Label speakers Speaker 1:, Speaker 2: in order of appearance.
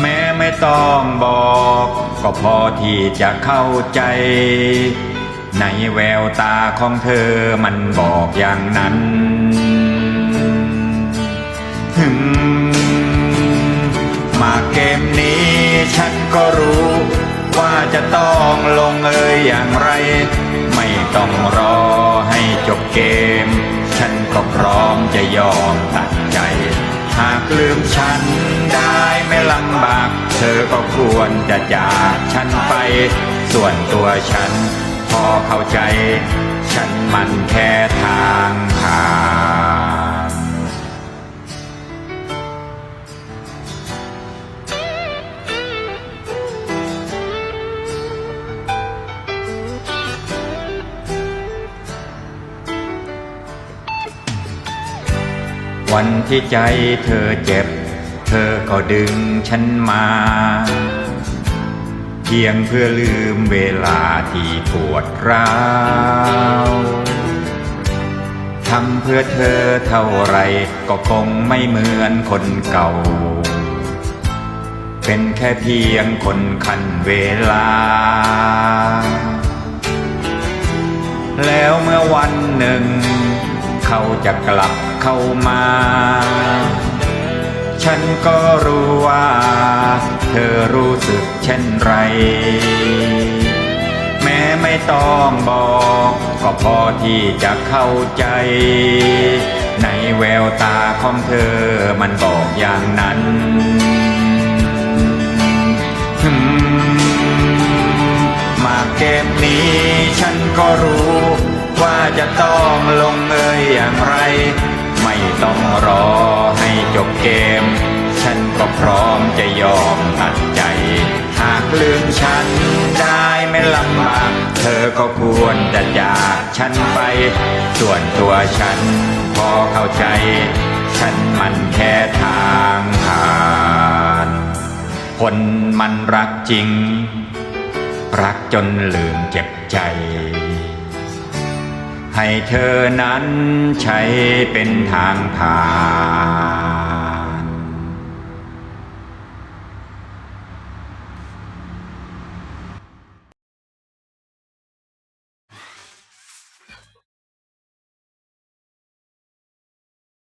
Speaker 1: แม้ไม่ต้องบอก ก็พอที่จะเข้าใจ ในแววตาของเธอมันบอกอย่างนั้นถึงมาเกมนี้ฉันก็รู้ ว่าจะต้องลงเอยอย่างไร ไม่ต้องรอให้จบเกม ฉันก็พร้อมจะยอมตัด ลืมฉันได้ไม่ลำบาก เธอก็ควรจะจากฉันไป ส่วนตัวฉัน พอเข้าใจ ฉันมันแค่ทางผ่าน วันที่ใจเธอเจ็บ เธอก็ดึงฉันมา เพียงเพื่อลืมเวลาที่ปวดร้าวทำเพื่อเธอเท่าไรก็คงไม่เหมือนคนเก่า เป็นแค่เพียงคนคันเวลา แล้วเมื่อวันหนึ่ง เขาจะกลับ เข้ามา ฉันก็รู้ว่า เธอรู้สึกเช่นไร แม้ไม่ต้องบอก ก็พอที่จะเข้าใจ ในแววตาของเธอมันบอกอย่างนั้นมาเกมนี้ฉันก็รู้ว่าจะต้องลงเอยอย่างไร ต้องรอให้จบเกม ฉันก็พร้อมจะยอมตัดใจ หากลืมฉันได้ไม่ลำบากเธอก็ควรจะจากฉันไป ส่วนตัวฉันพอเข้าใจ ฉันมันแค่ทางผ่านคนมันรักจริง รักจนลืมเจ็บใจ ให้เธอนั้นใช้เป็นทางผ่าน